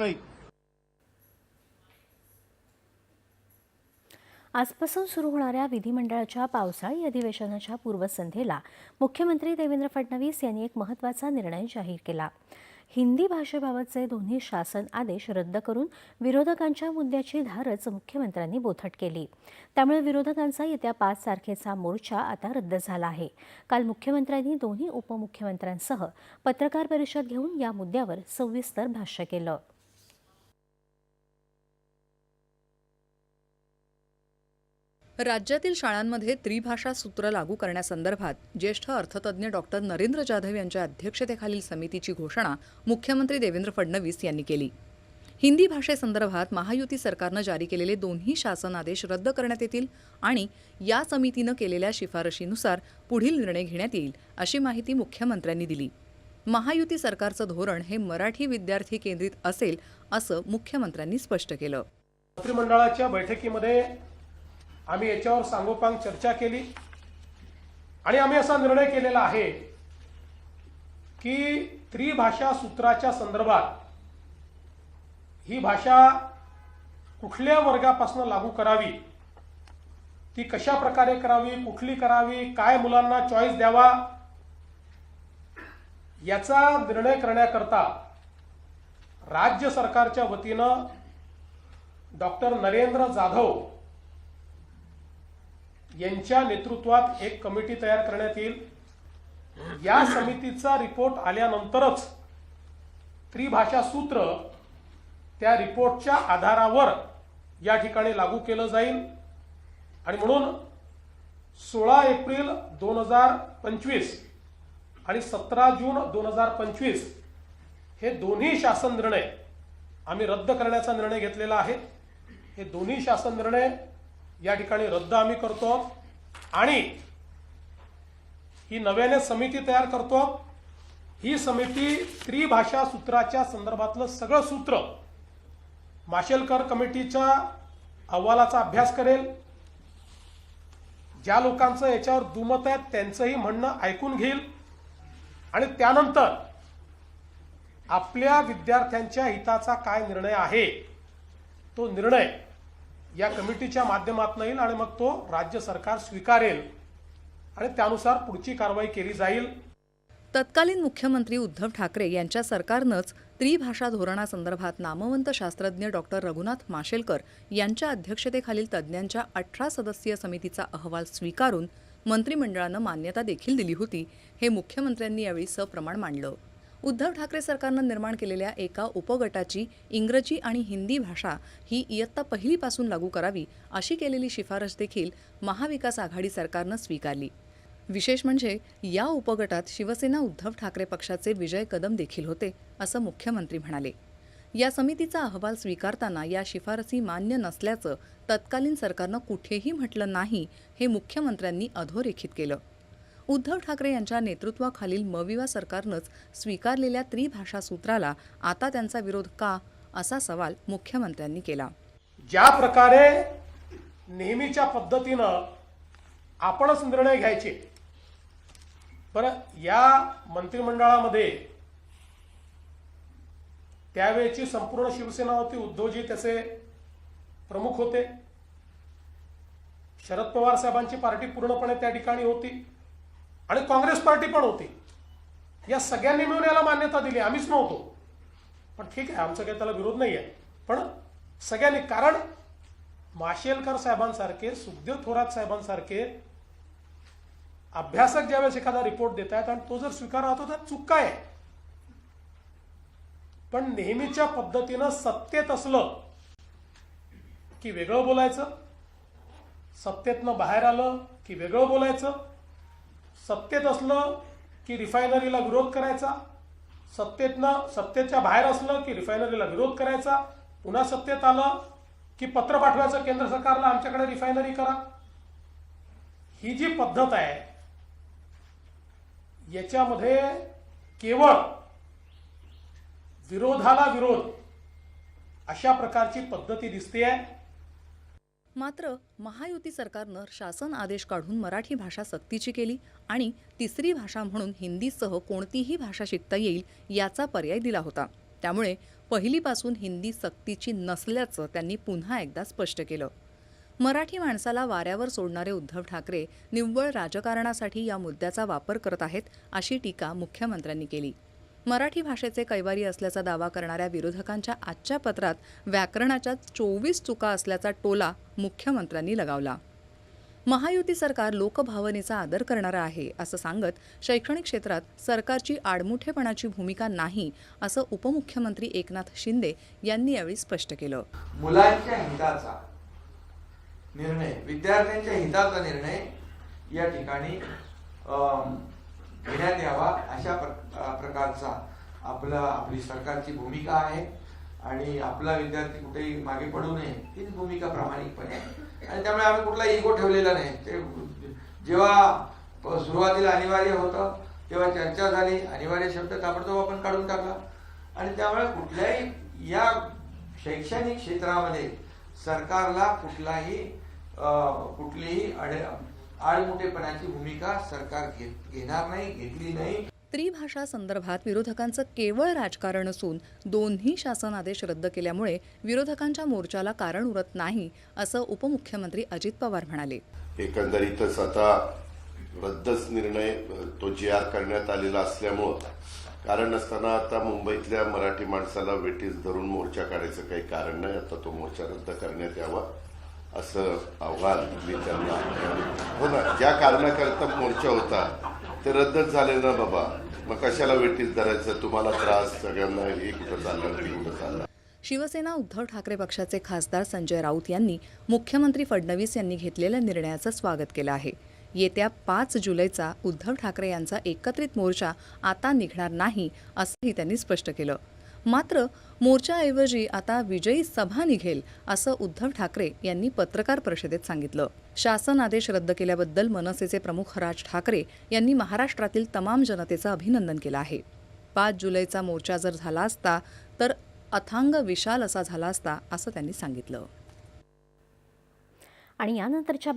नाही. आजपासून सुरू होणाऱ्या विधिमंडळाच्या पावसाळी अधिवेशनाच्या पूर्वसंध्येला मुख्यमंत्री देवेंद्र फडणवीस यांनी एक महत्त्वाचा निर्णय जाहीर केला. हिंदी भाषेबाबतचे दोन्ही शासन आदेश रद्द करून विरोधकांच्या मुद्द्याची धारच मुख्यमंत्र्यांनी बोथट केली. त्यामुळे विरोधकांचा येत्या पाच तारखेचा मोर्चा आता रद्द झाला आहे. काल मुख्यमंत्र्यांनी दोन्ही उपमुख्यमंत्र्यांसह पत्रकार परिषद घेऊन या मुद्द्यावर सविस्तर भाष्य केलं. राज्यातील शाळांमध्ये त्रिभाषा सूत्र लागू करण्यासंदर्भात ज्येष्ठ अर्थतज्ञ डॉक्टर नरेंद्र जाधव यांच्या अध्यक्षतेखालील समितीची घोषणा मुख्यमंत्री देवेंद्र फडणवीस यांनी केली. हिंदी भाषेसंदर्भात महायुती सरकारनं जारी केलेले दोन्ही शासन आदेश रद्द करण्यात येतील आणि या समितीनं केलेल्या शिफारशीनुसार पुढील निर्णय घेण्यात येईल अशी माहिती मुख्यमंत्र्यांनी दिली. महायुती सरकारचं धोरण हे मराठी विद्यार्थी केंद्रित असेल असं मुख्यमंत्र्यांनी स्पष्ट केलं. मंत्रिमंडळाच्या बैठकीमध्ये आम्ही याच्यावर सांगोपांग चर्चा केली. आणि आम्ही असा निर्णय केलेला आहे की त्रिभाषा सूत्राच्या संदर्भात ही भाषा कुठल्या वर्गापासून लागू करावी? ती कशा प्रकारे करावी? कुठली करावी? काय मुलांना चॉईस द्यावा? याचा निर्णय करण्याकरता राज्य सरकारच्या वतीनं डॉक्टर नरेंद्र जाधव यांच्या नेतृत्वात एक कमिटी तयार करण्यात येईल. या समितीचा रिपोर्ट आल्यानंतरच त्रिभाषा सूत्र त्या रिपोर्टच्या आधारावर या ठिकाणी लागू केलं जाईल. आणि म्हणून सोळा एप्रिल दोन हजार पंचवीस आणि सतरा जून दोन हजार पंचवीस हे दोन्ही शासन निर्णय आम्ही रद्द करण्याचा निर्णय घेतलेला आहे. हे दोन्ही शासन निर्णय या ठिकाणी रद्द आम्ही करतो. आणि ही नव्याने समिती तयार करतो. ही समिती त्रिभाषा सूत्राच्या संदर्भातलं सगळं सूत्र माशेलकर कमिटीच्या अहवालाचा अभ्यास करेल. ज्या लोकांचं याच्यावर दुमत आहे त्यांचंही म्हणणं ऐकून घेईल. आणि त्यानंतर आपल्या विद्यार्थ्यांच्या हिताचा काय निर्णय आहे तो निर्णय या कमिटीच्या माध्यमातून येईल आणि मग तो राज्य सरकार स्वीकारेल आणि त्यानुसार पुढची कारवाई केली जाईल. तत्कालीन मुख्यमंत्री उद्धव ठाकरे यांच्या सरकारनंच त्रिभाषा धोरणासंदर्भात नामवंत शास्त्रज्ञ डॉक्टर रघुनाथ माशेलकर यांच्या अध्यक्षतेखालील तज्ज्ञांच्या अठरा सदस्यीय समितीचा अहवाल स्वीकारून मंत्रिमंडळानं मान्यता देखील दिली होती. हे मुख्यमंत्र्यांनी यावेळी सप्रमाण मांडलं. उद्धव ठाकरे सरकारनं निर्माण केलेल्या एका उपगटाची इंग्रजी आणि हिंदी भाषा ही इयत्ता पहिलीपासून लागू करावी अशी केलेली शिफारस देखील महाविकास आघाडी सरकारनं स्वीकारली. विशेष म्हणजे या उपगटात शिवसेना उद्धव ठाकरे पक्षाचे विजय कदम देखील होते असं मुख्यमंत्री म्हणाले. या समितीचा अहवाल स्वीकारताना या शिफारसी मान्य नसल्याचं तत्कालीन सरकारनं कुठेही म्हटलं नाही हे मुख्यमंत्र्यांनी अधोरेखित केलं. उद्धव ठाकरे यांच्या नेतृत्वाखालील मविवा सरकारनंच स्वीकारलेल्या त्रिभाषा सूत्राला आता त्यांचा विरोध का असा सवाल मुख्यमंत्र्यांनी केला. ज्या प्रकारे नेहमीच्या पद्धतीनं आपणच निर्णय घ्यायचे बरं या मंत्रिमंडळामध्ये त्यावेळेची संपूर्ण शिवसेना होती उद्धवजी त्याचे प्रमुख होते. शरद पवार साहेबांची पार्टी पूर्णपणे त्या ठिकाणी होती. आणि काँग्रेस पार्टी पण होती. या सगळ्यांनी मिळून याला मान्यता दिली. आम्हीच नव्हतो. पण ठीक आहे आमचा काही त्याला विरोध नाही आहे पण सगळ्यांनी कारण माशेलकर साहेबांसारखे सुखदेव थोरात साहेबांसारखे अभ्यासक ज्यावेळेस एखादा रिपोर्ट देत आहेत आणि तो जर स्वीकार तर चूक काय आहे. पण नेहमीच्या पद्धतीनं सत्तेत असलं की वेगळं बोलायचं सत्तेतनं बाहेर आलं की वेगळं बोलायचं सत्तेत असलं की रिफायनरीला विरोध करायचा. सत्तेतनं सत्तेच्या बाहेर असलं की रिफायनरीला विरोध करायचा. पुन्हा सत्तेत आलं की पत्र पाठवायचं केंद्र सरकारला आमच्याकडे रिफायनरी करा. ही जी पद्धत आहे याच्यामध्ये केवळ विरोधाला विरोध अशा प्रकारची पद्धती दिसते आहे मात्र महायुती सरकारनं शासन आदेश काढून मराठी भाषा सक्तीची केली आणि तिसरी भाषा म्हणून हिंदीसह कोणतीही भाषा शिकता येईल याचा पर्याय दिला होता. त्यामुळे पहिलीपासून हिंदी सक्तीची नसल्याचं त्यांनी पुन्हा एकदा स्पष्ट केलं. मराठी माणसाला वाऱ्यावर सोडणारे उद्धव ठाकरे निव्वळ राजकारणासाठी या मुद्द्याचा वापर करत आहेत अशी टीका मुख्यमंत्र्यांनी केली. मराठी भाषेचे कैवारी असल्याचा दावा करणाऱ्या विरोधकांच्या आजच्या पत्रात व्याकरणाच्या चोवीस चुका असल्याचा टोला मुख्यमंत्र्यांनी लगावला. महायुती सरकार लोकभावनेचा आदर करणारं आहे असं सांगत शैक्षणिक क्षेत्रात सरकारची आडमुठेपणाची भूमिका नाही असं उपमुख्यमंत्री एकनाथ शिंदे यांनी यावेळी स्पष्ट केलं. मुलांच्या हिताचा निर्णय विद्यार्थ्यांच्या हिताचा निर्णय या ठिकाणी घेण्यात यावा अशा प्रकारचा आपला आपली सरकारची भूमिका आहे. आणि आपला विद्यार्थी कुठेही मागे पडू नये हीच भूमिका प्रामाणिकपणे आहे. आणि त्यामुळे आम्ही कुठला इगो ठेवलेला नाही. ते जेव्हा सुरुवातीला अनिवार्य होतं तेव्हा चर्चा झाली अनिवार्य शब्द ताबडतोब आपण काढून टाकला. आणि त्यामुळे कुठल्याही या शैक्षणिक क्षेत्रामध्ये सरकारला कुठलाही कुठलीही अडे आळमुठेपणाची भूमिका सरकार घेत घेणार नाही घेतली नाही. त्रिभाषा संदर्भात विरोधकांचं केवळ राजकारण असून दोन्ही शासन आदेश रद्द केल्यामुळे विरोधकांच्या मोर्चाला कारण उरत नाही असं उपमुख्यमंत्री अजित पवार म्हणाले. एकंदरीतच आता रद्दच निर्णय तो जी आर करण्यात आलेला असल्यामुळं कारण नसताना आता मुंबईतल्या मराठी माणसाला वेटीस धरून मोर्चा काढायचं काही कारण नाही आता तो मोर्चा रद्द करण्यात यावा असं आव्हान मी त्यांना हो ना ज्या कारणाकरता मोर्चा होता ते रद्दच झाले ना बाबा. मग कशाला वेटीस धरायचं? तुम्हाला त्रास सगळ्यांना हे कुठं चाललं ते कुठं चाललं शिवसेना उद्धव ठाकरे पक्षाचे खासदार संजय राऊत यांनी मुख्यमंत्री फडणवीस यांनी घेतलेल्या निर्णयाचं स्वागत केलं आहे. येत्या पाच जुलैचा उद्धव ठाकरे यांचा एकत्रित मोर्चा आता निघणार नाही असंही त्यांनी स्पष्ट केलं. मात्र मोर्चाऐवजी आता विजयी सभा निघेल असं उद्धव ठाकरे यांनी पत्रकार परिषदेत सांगितलं. शासन आदेश रद्द केल्याबद्दल मनसेचे प्रमुख राज ठाकरे यांनी महाराष्ट्रातील तमाम जनतेचं अभिनंदन केलं आहे. पाच जुलैचा मोर्चा जर झाला असता तर अथांग विशाल असा झाला असता असं त्यांनी सांगितलं. आणि यानंतरच्या